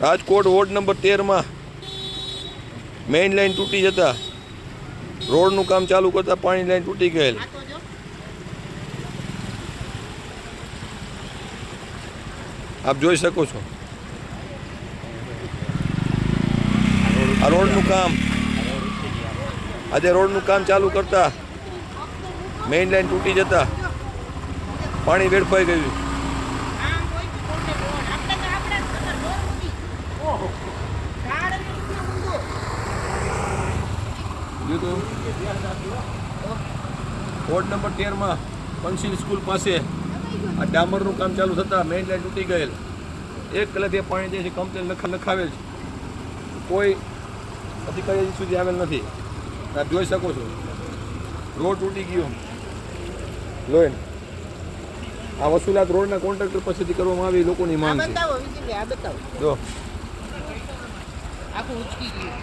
Rajkot ward number તેરમાં main line તૂટી જતા રોડનું કામ ચાલુ કરતા પાણી લાઈન તૂટી ગયેલ. આપ જોઈ શકો છો. આ રોડનું કામ આજે રોડનું કામ ચાલુ કરતા મેઇન લાઈન તૂટી જતા પાણી વેડફાઈ ગયું. જોયું વોર્ડ નંબર તેરમાં પંચીલ સ્કૂલ પાસે આ ડામરનું કામ ચાલુ થતાં મેઇન લાઇન તૂટી ગયેલ. એક કલાકથી પાણી જે છે કમ્પ્લેન લખ લખાવેલ છે. કોઈ અધિકારી સુધી આવેલ નથી. આપ જોઈ શકો છો. રોડ તૂટી ગયો. લોહીન આ વસુલાત રોડના કોન્ટ્રાક્ટર પાસેથી કરવામાં આવી લોકોની માંગ છે. જો. આખું ઉચકી ગયું.